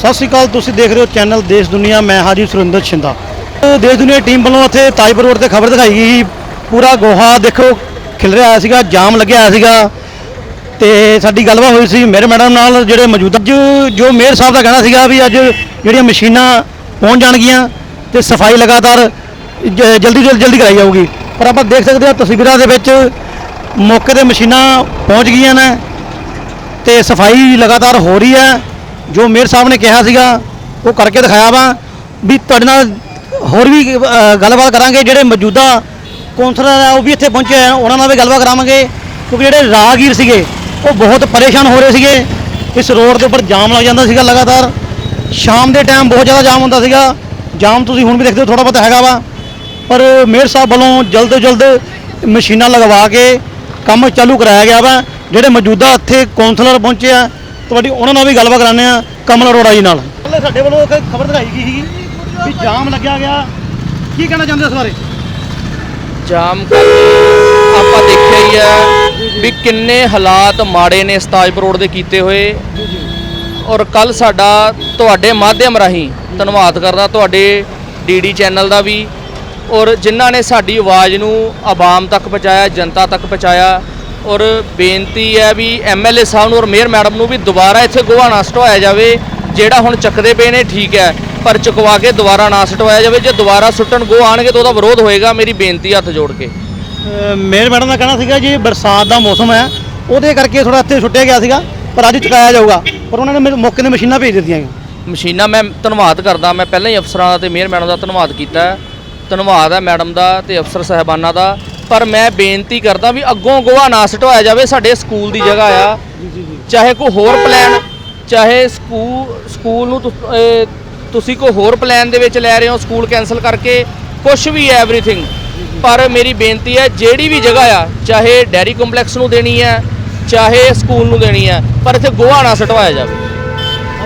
ਸਤਿ ਸ਼੍ਰੀ ਅਕਾਲ, ਤੁਸੀਂ ਦੇਖ ਰਹੇ ਹੋ ਚੈਨਲ ਦੇਸ਼ ਦੁਨੀਆ, ਮੈਂ ਹਾਜੀ ਸੁਰਿੰਦਰ ਛਿੰਦਾ। ਦੇਸ਼ ਦੁਨੀਆ ਟੀਮ ਵੱਲੋਂ ਇੱਥੇ ਤਾਜਪੁਰ ਰੋਡ ਤੇ ਖਬਰ ਦਿਖਾਈ ਗਈ ਪੂਰਾ ਗੋਹਾ ਦੇਖੋ, ਖਿਲ ਰਿਹਾ ਸੀਗਾ, ਜਾਮ ਲੱਗਿਆ ਹੋਇਆ ਸੀਗਾ। ਤੇ ਸਾਡੀ ਗੱਲਬਾਤ ਹੋਈ ਸੀ ਮੇਰੇ ਮੈਡਮ ਨਾਲ, ਜਿਹੜੇ ਮੌਜੂਦਾ ਜੋ- ਜੋ ਮੇਅਰ ਸਾਹਿਬ ਦਾ ਕਹਿਣਾ ਸੀਗਾ ਵੀ ਅੱਜ ਜਿਹੜੀਆਂ ਮਸ਼ੀਨਾਂ ਪਹੁੰਚ ਜਾਣਗੀਆਂ ਤੇ ਸਫ਼ਾਈ ਲਗਾਤਾਰ ਜ- ਜਲਦੀ ਜਲਦੀ ਜਲਦੀ ਕਰਾਈ ਜਾਊਗੀ। ਪਰ ਆਪਾਂ ਦੇਖ ਸਕਦੇ ਹਾਂ ਤਸਵੀਰਾਂ ਦੇ ਵਿੱਚ ਮੌਕੇ ਤੇ ਮਸ਼ੀਨਾਂ ਪਹੁੰਚ ਗਈਆਂ ਨੇ ਤੇ ਸਫ਼ਾਈ ਲਗਾਤਾਰ ਹੋ ਰਹੀ ਹੈ। ਜੋ ਮੇਅਰ ਸਾਹਿਬ ਨੇ ਕਿਹਾ ਸੀਗਾ ਉਹ ਕਰਕੇ ਦਿਖਾਇਆ ਵਾ ਵੀ ਤੁਹਾਡੇ ਨਾਲ ਹੋਰ ਵੀ ਅ, ਗੱਲਬਾਤ ਕਰਾਂਗੇ। ਜਿਹੜੇ ਮੌਜੂਦਾ ਕੌਂਸਲਰ ਆ ਉਹ ਵੀ ਇੱਥੇ ਪਹੁੰਚੇ ਆ ਉਹਨਾਂ ਨਾਲ ਵੀ ਗੱਲਬਾਤ ਕਰਾਵਾਂਗੇ। ਕਿਉਂਕਿ ਜਿਹੜੇ ਰਾਹਗੀਰ ਸੀਗੇ ਉਹ ਬਹੁਤ ਪਰੇਸ਼ਾਨ ਹੋ ਰਹੇ ਸੀਗੇ। ਇਸ ਰੋਡ ਦੇ ਉੱਪਰ ਜਾਮ ਲੱਗ ਜਾਂਦਾ ਸੀਗਾ ਲਗਾਤਾਰ। ਸ਼ਾਮ ਦੇ ਟਾਈਮ ਬਹੁਤ ਜ਼ਿਆਦਾ ਜਾਮ ਹੁੰਦਾ ਸੀਗਾ। ਜਾਮ ਤੁਸੀਂ ਹੁਣ ਵੀ ਦੇਖਦੇ ਹੋ ਥੋੜਾ ਬਹੁਤ ਹੈਗਾ ਵਾ। ਪਰ ਮੇਅਰ ਸਾਹਿਬ ਵੱਲੋਂ ਜਲਦ ਤੋਂ ਜਲਦ ਮਸ਼ੀਨਾਂ ਲਗਵਾ ਕੇ ਕੰਮ ਚਾਲੂ ਕਰਾਇਆ ਗਿਆ ਵਾ। ਜਿਹੜੇ ਮੌਜੂਦਾ ਇੱਥੇ ਕੌਂਸਲਰ ਪਹੁੰਚੇ ਆ ਤੁਹਾਡੀ ਉਹਨਾਂ ਨਾਲ ਵੀ ਗੱਲਬਾਤ ਕਰਾਉਂਦੇ ਆ ਕਮਲ ਅਰੋੜਾ ਜੀ ਨਾਲ। ਪਹਿਲੇ ਸਾਡੇ ਵੱਲੋਂ ਇੱਕ ਖਬਰ ਦਿਖਾਈ ਗਈ ਸੀਗੀ ਵੀ ਜਾਮ ਲੱਗਿਆ ਗਿਆ। ਕੀ ਕਹਿਣਾ ਚਾਹੁੰਦੇ ਇਸ ਬਾਰੇ? ਜਾਮ ਕਰਕੇ ਆਪਾਂ ਦੇਖਿਆ ਹੀ ਹੈ ਵੀ ਕਿੰਨੇ ਹਾਲਾਤ ਮਾੜੇ ਨੇ ਸਤਾਜਪੁਰ ਰੋਡ ਦੇ ਕੀਤੇ ਹੋਏ। ਔਰ ਕੱਲ ਸਾਡਾ ਤੁਹਾਡੇ ਮਾਧਿਅਮ ਰਾਹੀਂ ਧੰਨਵਾਦ ਕਰਦਾ ਤੁਹਾਡੇ ਡੀਡੀ ਚੈਨਲ ਦਾ ਵੀ। ਔਰ ਜਿਨ੍ਹਾਂ ਨੇ ਸਾਡੀ ਆਵਾਜ਼ ਨੂੰ ਆਵਾਮ ਤੱਕ ਪਹੁੰਚਾਇਆ ਜਨਤਾ ਤੱਕ ਪਹੁੰਚਾਇਆ ਔਰ ਬੇਨਤੀ ਹੈ ਵੀ ਐਮਐਲਏ ਸਾਹਿਬ ਨੂੰ ਔਰ ਮੇਅਰ ਮੈਡਮ ਨੂੰ ਵੀ ਦੁਬਾਰਾ ਇੱਥੇ ਗੋਹਾ ਨਾ ਸਟਵਾਇਆ ਜਾਵੇ ਜਿਹੜਾ ਹੁਣ ਚੱਕਦੇ ਪਏ ਨੇ ਠੀਕ ਹੈ ਪਰ ਚੁਕਵਾ ਕੇ ਦੁਬਾਰਾ ਨਾ ਸਟਵਾਇਆ ਜਾਵੇ ਜੇ ਦੁਬਾਰਾ ਸੁੱਟਣ ਗੋਹ ਆਣਗੇ ਤਾਂ ਉਹਦਾ ਵਿਰੋਧ ਹੋਏਗਾ ਮੇਰੀ ਬੇਨਤੀ ਹੱਥ ਜੋੜ ਕੇ। ਮੇਅਰ ਮੈਡਮ ਦਾ ਕਹਿਣਾ ਸੀਗਾ ਜੀ ਬਰਸਾਤ ਦਾ ਮੌਸਮ ਹੈ ਉਹਦੇ ਕਰਕੇ ਥੋੜਾ ਇੱਥੇ ਛੁੱਟਿਆ ਗਿਆ ਸੀਗਾ ਪਰ ਅੱਜ ਚੁਕਾਇਆ ਜਾਊਗਾ ਪਰ ਉਹਨਾਂ ਨੇ ਮੇਰੇ ਮੌਕੇ ਤੇ ਮਸ਼ੀਨਾਂ ਭੇਜ ਦਿੱਤੀਆਂ ਮਸ਼ੀਨਾਂ ਮੈਂ ਧੰਨਵਾਦ ਕਰਦਾ ਮੈਂ ਪਹਿਲਾਂ ਹੀ ਅਫਸਰਾਂ ਦਾ ਤੇ ਮੇਅਰ ਮੈਡਮ ਦਾ ਧੰਨਵਾਦ ਕੀਤਾ। ਧੰਨਵਾਦ ਹੈ ਮੈਡਮ ਦਾ ਤੇ ਅਫਸਰ ਸਾਹਿਬਾਨਾਂ ਦਾ। ਪਰ ਮੈਂ ਬੇਨਤੀ ਕਰਦਾ ਵੀ ਅੱਗੋਂ ਗੋਹਾ ਨਾ ਸਟਵਾਇਆ ਜਾਵੇ ਸਾਡੇ ਸਕੂਲ ਦੀ ਜਗ੍ਹਾ ਆ। ਚਾਹੇ ਕੋਈ ਹੋਰ ਪਲਾਨ ਚਾਹੇ ਸਕੂਲ ਸਕੂਲ ਨੂੰ ਤੁਸੀਂ ਕੋਈ ਹੋਰ ਪਲਾਨ ਦੇ ਵਿੱਚ ਲੈ ਰਹੇ ਹੋ ਸਕੂਲ ਕੈਨਸਲ ਕਰਕੇ ਕੁਝ ਵੀ ਐਵਰੀਥਿੰਗ ਪਰ ਮੇਰੀ ਬੇਨਤੀ ਹੈ ਜਿਹੜੀ ਵੀ ਜਗ੍ਹਾ ਆ ਚਾਹੇ ਡੈਰੀ ਕੰਪਲੈਕਸ ਨੂੰ ਦੇਣੀ ਹੈ ਚਾਹੇ ਸਕੂਲ ਨੂੰ ਦੇਣੀ ਹੈ ਪਰ ਇੱਥੇ ਗੋਹਾ ਨਾ ਸਟਵਾਇਆ ਜਾਵੇ।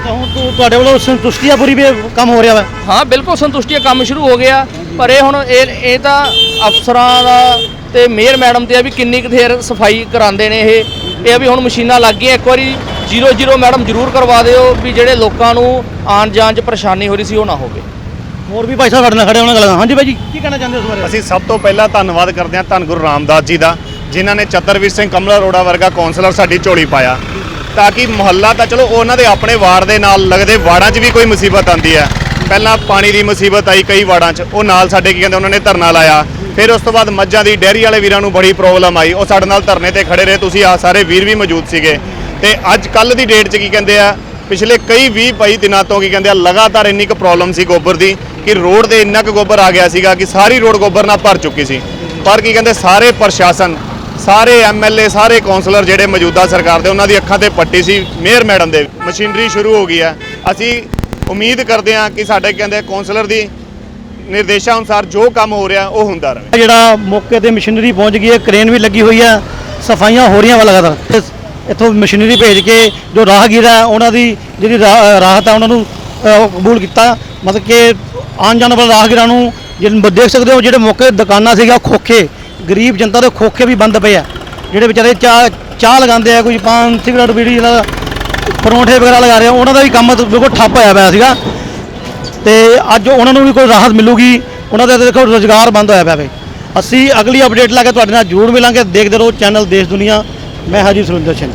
ਤਾਂ ਹੁਣ ਤੁਹਾਡੇ ਵੱਲੋਂ ਸੰਤੁਸ਼ਟੀ ਆ ਪੂਰੀ ਵੀ ਕੰਮ ਹੋ ਰਿਹਾ ਵਾ। ਹਾਂ ਬਿਲਕੁਲ ਸੰਤੁਸ਼ਟੀ ਕੰਮ ਸ਼ੁਰੂ ਹੋ ਗਿਆ। ਪਰ ਇਹ ਹੁਣ ਇਹ ਇਹ ਤਾਂ ਅਫਸਰਾਂ ਦਾ ਤੇ ਮੇਅਰ ਮੈਡਮ ਤੇ ਆ ਵੀ ਕਿੰਨੀ ਕੁ ਦੇਰ ਸਫ਼ਾਈ ਕਰਾਉਂਦੇ ਨੇ ਇਹ। ਇਹ ਆ ਵੀ ਹੁਣ ਮਸ਼ੀਨਾਂ ਲੱਗ ਗਈਆਂ ਇੱਕ ਵਾਰੀ 00 ਮੈਡਮ ਜ਼ਰੂਰ ਕਰਵਾ ਦਿਓ ਵੀ ਜਿਹੜੇ ਲੋਕਾਂ ਨੂੰ ਆਉਣ ਜਾਣ 'ਚ ਪਰੇਸ਼ਾਨੀ ਹੋ ਰਹੀ ਸੀ ਉਹ ਨਾ ਹੋਵੇ। ਹੋਰ ਵੀ ਭਾਈ ਸਾਹਿਬ ਸਾਡੇ ਨਾਲ ਖੜੇ ਉਹਨਾਂ ਗੱਲ। ਹਾਂਜੀ ਭਾਈ ਜੀ ਕੀ ਕਹਿਣਾ ਚਾਹੁੰਦੇ ਹੋ ਇਸ ਬਾਰੇ? ਅਸੀਂ ਸਭ ਤੋਂ ਪਹਿਲਾਂ ਧੰਨਵਾਦ ਕਰਦੇ ਹਾਂ ਧੰਨ ਗੁਰੂ ਰਾਮਦਾਸ ਜੀ ਦਾ ਜਿਨ੍ਹਾਂ ਨੇ ਚਤਰਵੀਰ ਸਿੰਘ ਕਮਲਾ ਅਰੋੜਾ ਵਰਗਾ ਕਾਉਂਸਲਰ ਸਾਡੀ ਝੋਲੀ ਪਾਇਆ। ਤਾਂ ਕਿ ਮੁਹੱਲਾ ਤਾਂ ਚਲੋ ਉਹਨਾਂ ਦੇ ਆਪਣੇ ਵਾਰਡ ਦੇ ਨਾਲ ਲੱਗਦੇ ਵਾਰਡਾਂ 'ਚ ਵੀ ਕੋਈ ਮੁਸੀਬਤ ਆਂਦੀ ਹੈ। ਪਹਿਲਾਂ ਪਾਣੀ ਦੀ ਮੁਸੀਬਤ ਆਈ ਕਈ ਵਾਰਡਾਂ 'ਚ। ਉਹ ਨਾਲ ਸਾਡੇ ਕੀ ਕਹਿੰਦੇ, ਉਹਨਾਂ ਨੇ ਧਰਨਾ ਲਾਇਆ। ਫਿਰ ਉਸ ਤੋਂ ਬਾਅਦ ਮੱਝਾਂ ਦੀ, ਡੈਰੀ ਵਾਲੇ ਵੀਰਾਂ ਨੂੰ ਬੜੀ ਪ੍ਰੋਬਲਮ ਆਈ। ਉਹ ਸਾਡੇ ਨਾਲ ਧਰਨੇ ਤੇ ਖੜੇ ਰਹੇ। ਤੁਸੀਂ ਆ ਸਾਰੇ ਵੀਰ ਵੀ ਮੌਜੂਦ ਸੀਗੇ। ਤੇ ਅੱਜ ਕੱਲ ਦੀ ਡੇਟ 'ਚ ਕੀ ਕਹਿੰਦੇ ਆ, ਪਿਛਲੇ ਕਈ 20 22 ਦਿਨਾਂ ਤੋਂ ਕੀ ਕਹਿੰਦੇ ਆ, ਲਗਾਤਾਰ ਇੰਨੀ ਕੁ ਪ੍ਰੋਬਲਮ ਸੀ ਗੋਬਰ ਦੀ ਕਿ ਰੋਡ ਤੇ ਇੰਨਾ ਕੁ ਗੋਬਰ ਆ ਗਿਆ ਸੀਗਾ ਕਿ ਸਾਰੀ ਰੋਡ ਗੋਬਰ ਨਾਲ ਭਰ ਚੁੱਕੀ ਸੀ। ਪਰ ਕੀ ਕਹਿੰਦੇ, ਸਾਰੇ ਪ੍ਰਸ਼ਾਸਨ, ਸਾਰੇ ਐਮਐਲਏ ਸਾਰੇ ਕਾਉਂਸਲਰ ਜਿਹੜੇ ਮੌਜੂਦਾ ਸਰਕਾਰ ਦੇ, ਉਹਨਾਂ ਦੀ ਅੱਖਾਂ ਤੇ ਪੱਟੀ ਸੀ। ਮੇਅਰ ਮੈਡਮ ਦੇ ਮਸ਼ੀਨਰੀ ਸ਼ੁਰੂ ਹੋ ਗਈ ਹੈ ਅਸੀਂ ਉਮੀਦ ਕਰਦੇ ਹਾਂ ਕਿ ਸਾਡੇ ਕਹਿੰਦੇ ਕਾਉਂਸਲਰ ਦੀ ਨਿਰਦੇਸ਼ਾਂ ਅਨੁਸਾਰ ਜੋ ਕੰਮ ਹੋ ਰਿਹਾ ਉਹ ਹੁੰਦਾ ਰਹੇ। ਜਿਹੜਾ ਮੌਕੇ ਤੇ ਮਸ਼ੀਨਰੀ ਪਹੁੰਚ ਗਈ ਹੈ ਕ੍ਰੇਨ ਵੀ ਲੱਗੀ ਹੋਈ ਹੈ, ਸਫਾਈਆਂ ਹੋ ਰਹੀਆਂ ਵਾ ਲਗਾਤਾਰ। ਇੱਥੋਂ ਮਸ਼ੀਨਰੀ ਭੇਜ ਕੇ ਜੋ ਰਾਹਗੀਰ ਹੈ, ਉਹਨਾਂ ਦੀ ਜਿਹੜੀ ਰਾ- ਰਾਹਤ ਹੈ, ਉਹਨਾਂ ਨੂੰ ਕਬੂਲ ਕੀਤਾ। ਮਤਲਬ ਕਿ ਆਉਣ ਜਾਣ ਵਾਲੇ ਰਾਹਗੀਰਾਂ ਨੂੰ ਜਿਹੜੇ ਦੇਖ ਸਕਦੇ ਹੋ, ਜਿਹੜੇ ਮੌਕੇ ਤੇ ਦੁਕਾਨਾਂ ਸੀਗਾ ਖੋਖੇ, ਗਰੀਬ ਜਨਤਾ ਦੇ ਖੋਖੇ ਵੀ ਬੰਦ ਪਏ ਆ। ਜਿਹੜੇ ਵਿਚਾਰੇ ਚਾਹ ਚਾਹ ਲਗਾਉਂਦੇ ਆ, ਕੋਈ ਪਾਨ, ਸਿਗਰਟ, ਬੀੜੀ ਜਿਹੜਾ ਪਰੌਂਠੇ ਵਗੈਰਾ ਲਗਾ ਰਹੇ ਆ ਉਹਨਾਂ ਦਾ ਵੀ ਕੰਮ ਬਿਲਕੁਲ ਠੱਪ ਹੋਇਆ ਪਿਆ ਸੀਗਾ। ਤੇ ਅੱਜ ਉਹਨਾਂ ਨੂੰ ਵੀ ਕੋਈ ਰਾਹਤ ਮਿਲੂਗੀ। ਉਹਨਾਂ ਦਾ ਦੇਖੋ ਰੋਜ਼ਗਾਰ ਬੰਦ ਹੋਇਆ ਪਿਆ ਵੇ। ਅਸੀਂ ਅਗਲੀ ਅਪਡੇਟ ਲਾ ਕੇ ਤੁਹਾਡੇ ਨਾਲ ਜ਼ਰੂਰ ਮਿਲਾਂਗੇ। ਦੇਖਦੇ ਰਹੋ ਚੈਨਲ ਦੇਸ਼ ਦੁਨੀਆ। ਮੈਂ ਹਾਜੀ ਸੁਰਿੰਦਰ ਸਿੰਘ।